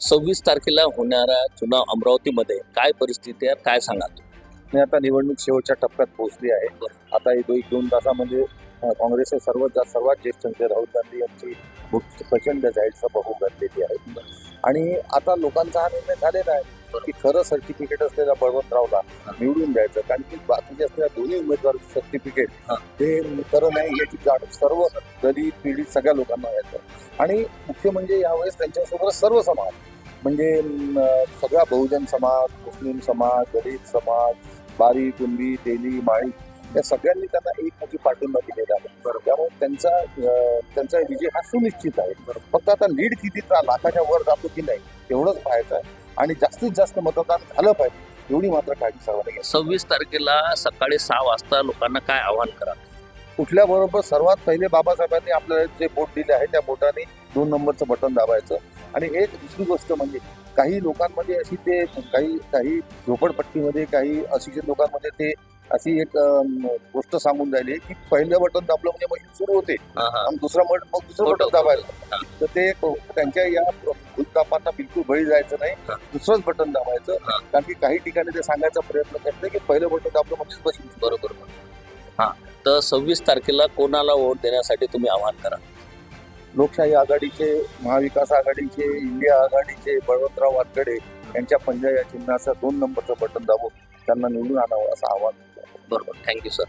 सव्वीस तारखेला होणारा चुनाव अमरावतीमध्ये काय परिस्थिती आहे काय सांगाल? आणि आता निवडणूक शेवटच्या टप्प्यात पोहोचली आहे. आता एक दोन- दोन तासामध्ये अ, काँग्रेसचे सर्वात जास्त सर्वात ज्येष्ठ नेते राहुल गांधी यांची प्रचंड जाहीर सभा होऊ घातलेली आहे. आणि आता लोकांचा हा निर्णय झालेला आहे. की खरं सर्टिफिकेट असलेल्या बळवंतरावला निवडून द्यायचं. कारण की बाकीचे असलेल्या दोन्ही उमेदवार सर्टिफिकेट हा. ते खरं नाही याची जाणीव सर्व दलित पीडित सगळ्या लोकांना येतं आणि मुख्य म्हणजे यावेळेस त्यांच्यासोबत सर्व समाज म्हणजे सगळा बहुजन समाज मुस्लिम समाज दलित समाज बारी कुणबी तेली माळी या सगळ्यांनी त्यांना एक मोठी पाठिंबा दिलेला आहे. त्यामुळे त्यांचा त्यांचा विजय हा सुनिश्चित आहे. फक्त आता लीड कितीचा लाखाच्या वर जातो की नाही तेवढंच पाहायचं आहे. आणि जास्तीत जास्त मतदान झालं पाहिजे एवढी मात्र काळजी सर्वांनी सव्वीस तारखेला सकाळी सहा वाजता लोकांना काय आव्हान करा? कुठल्याबरोबर सर्वात पहिले बाबासाहेबांनी आपल्याला जे बोट दिले आहे त्या बोटाने दोन नंबरचं बटन दाबायचं. आणि एक दुसरी गोष्ट म्हणजे काही लोकांमध्ये अशी ते काही काही झोपडपट्टीमध्ये काही अशिक्षित लोकांमध्ये ते अशी एक गोष्ट सांगून राहिली की पहिलं बटन दाबलं म्हणजे मशीन सुरू होते. दुसरं बटन मग दुसरं. बटन दाबायचं. तर ते त्यांच्या या भूलतापांना बिलकुल बळी जायचं नाही. दुसरंच बटन दाबायचं. कारण की काही ठिकाणी ते सांगायचा प्रयत्न करते की पहिलं बटन दाबलं म्हणजेच मशीन बरोबर हा. तर सव्वीस तारखेला कोणाला वोट देण्यासाठी तुम्ही आव्हान करा? लोकशाही आघाडीचे महाविकास आघाडीचे इंडिया आघाडीचे बळवंतराव वानकडे यांच्या पंजा या चिन्हाचं दोन नंबरचं बटन दाबून त्यांना निवडून आणावं असं आवाहन बरोबर. Thank you sir